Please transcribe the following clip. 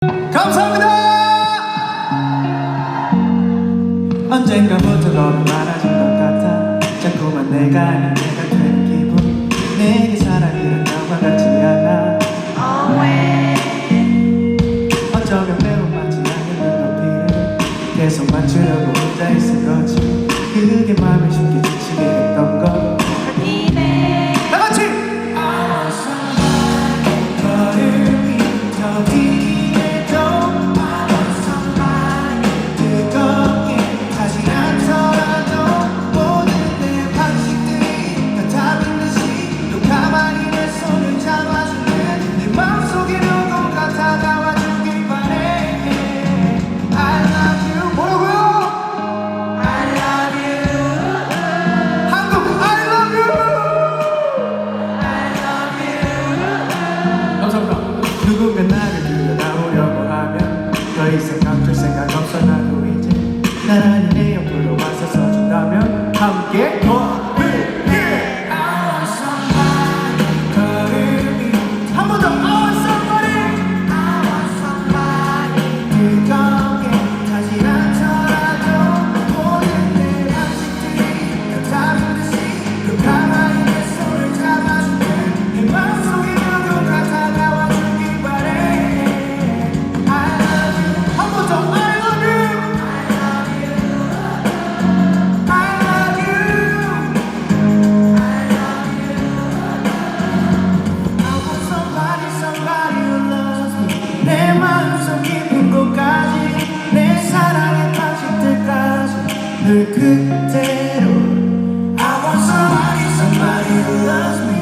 감사합니다. 언젠가부터 너무 많아진 것 같아. 자꾸만 내가 아닌 내가 되는 기분. 내게 사랑이란 나와 같지 않아. 어쩌면 매우 맞지 않는 눈높이를 계속 맞추려고 혼자 있을 거지. 그게 마음의 entero. I want somebody, somebody who loves me.